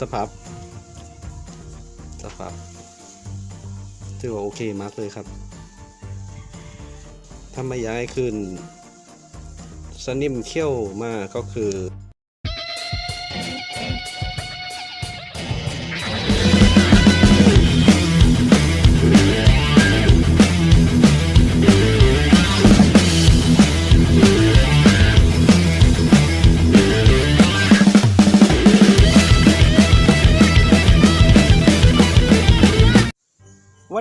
สภาพสภาพถือว่าโอเคมากเลยครับ ถ้าไม่ย้ายขึ้น สนิมเขี้ยวมาก็คือ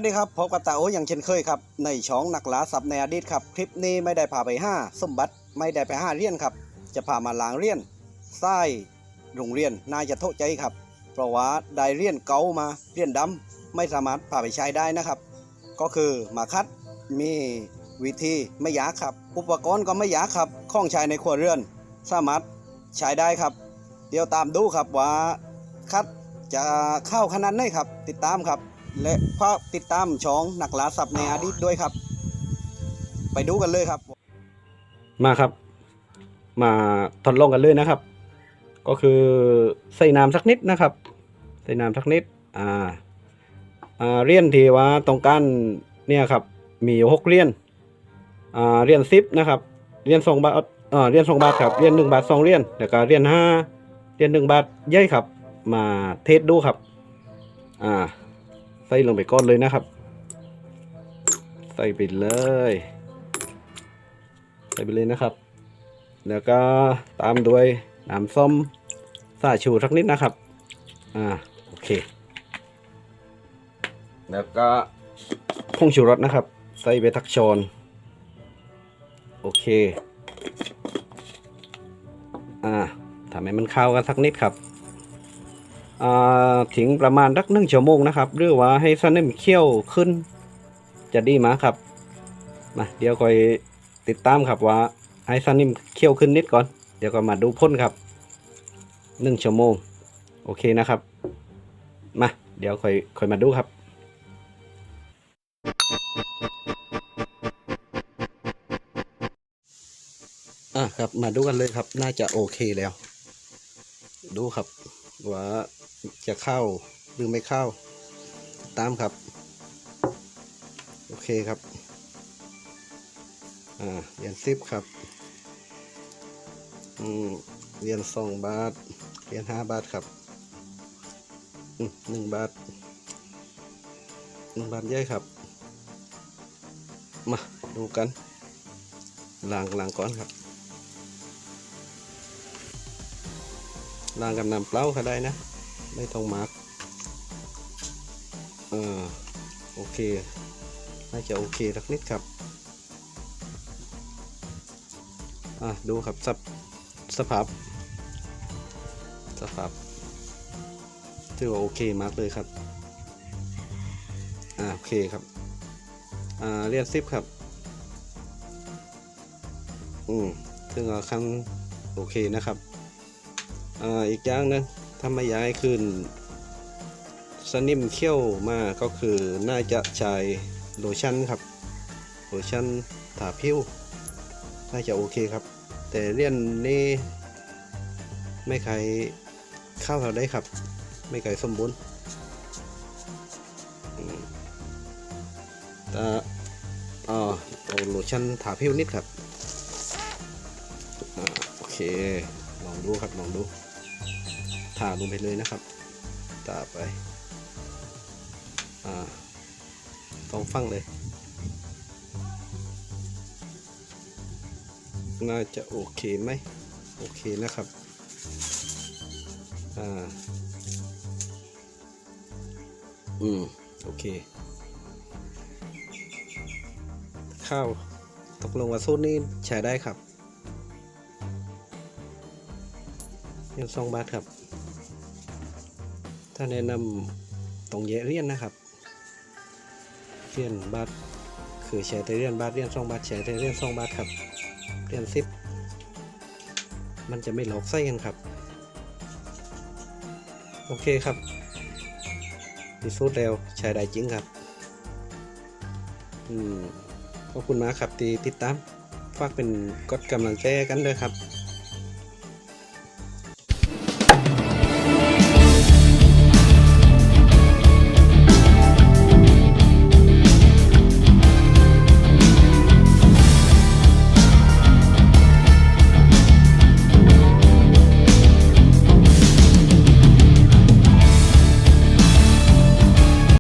ดีครับพบกับตาโออย่างเช่นเคยครับ ในช่องนักล่าสับในอดีตครับ คลิปนี้ไม่ได้พาไปห้าสมบัติไม่ได้ไปห้าเรียนครับ จะพามาล้างเรียนไส้โรงเรียนน่าจะโทษใจครับ เพราะว่าได้เรียนเก่ามาเรียนดำไม่สามารถพาไปใช้ได้นะครับ ก็คือมาคัดมีวิธีไม่ยากครับ อุปกรณ์ก็ไม่ยากครับข้องใช้ในครัวเรือน สามารถใช้ได้ครับ เดี๋ยวตามดูครับว่าคัดจะเข้าขนาดไหนครับ ติดตามครับ และฝากติดตามช่องหนักลาสับในอดีตด้วยครับ ไปดูกันเลยครับ มาครับ มาทดลองกันเลยนะครับ ก็คือใส่น้ำสักนิดนะครับ ใส่น้ำสักนิดอ่าอ่าเรียนที่ว่าตรงกันเนี่ยครับ มีหกเรียนอ่าเรียนสิบนะครับ เรียนสองบาทอ่าเรียนสองบาทครับเรียนหนึ่งบาทสองเรียนแล้วก็เรียนห้าเรียนหนึ่งบาทเย้ยครับ มาเทสดูครับ อ่า ใส่ลงไปก้อนเลยนะครับ ใส่ไปเลย ใส่ไปเลยนะครับ แล้วก็ตามด้วยน้ำส้มสาชูสักนิดนะครับ อ่า โอเค แล้วก็ผงชูรสนะครับ ใส่ไปทักชอนโอเค อ่าทำให้มันเข้ากันสักนิดครับ ถึงประมาณสักหนึ่งชั่วโมงนะครับหรือว่าให้สนิมเคี่ยวขึ้น จะดีมากครับมาเดี๋ยวคอยติดตามครับว่าให้สนิมเคี่ยวขึ้นนิดก่อน เดี๋ยวก็มาดูพ่นครับหนึ่งชั่วโมงโอเคนะครับมาเดี๋ยวคอยคอยมาดูครับอะครับมาดูกันเลยครับ น่าจะโอเคแล้ว ดูครับว่า จะเข้าหรือไม่เข้า ตามครับ โอเคครับอ่าเหรียญสิบครับอืมเหรียญสองบาทเหรียญห้าบาทครับหนึ่งบาทหนึ่งบาทเยอะครับ มาดูกันล้างล้างก่อนครับล้างกับน้ำเปล่าก็ได้นะ ไม่ต้องมาร์กเออโอเค น่าจะโอเคสักนิดครับ อะ ดูครับสภสภาพสภาพถือว่าโอเคมากเลยครับ อ่า โอเคครับ อ่า เรียนซิปครับ อืมถึงเอาคันโอเคนะครับ อ่า อีกอย่างนึง ถ้าไม่ย้ายขึ้น สนิมเขี้ยวมาก็คือน่าจะใช้โลชั่นครับ โลชั่นทาผิวน่าจะโอเคครับ แต่เลี่ยนนี่ไม่ใครเข้าเราได้ครับ ไม่ไกลสมบูรณ์อืมแต่อ๋อเอาโลชั่นทาผิวนิดครับอโอเค ลองดูครับ ลองดู ทาลงไปเลยนะครับตาไปอ่าสองฝั่งเลย น่าจะโอเคไหมโอเคนะครับอ่าอืมโอเค ข้าวตกลงว่าสูตรนี้ใช้ได้ครับ เรียนสองบาทครับ ถ้าแนะนำตรงเยเรียนนะครับเรียนบาทคือแชร์แต่เรียนบาทเรียนสองบาทแชร์แต่เรียนสองบาทครับเรียนสิบมันจะไม่หลอกไส้กันครับ โอเคครับพิสูจน์แล้วใช้ได้จริงครับอืมขอบคุณมากครับที่ติดตามฝากเป็นกดกำลังใจให้กันด้วยครับ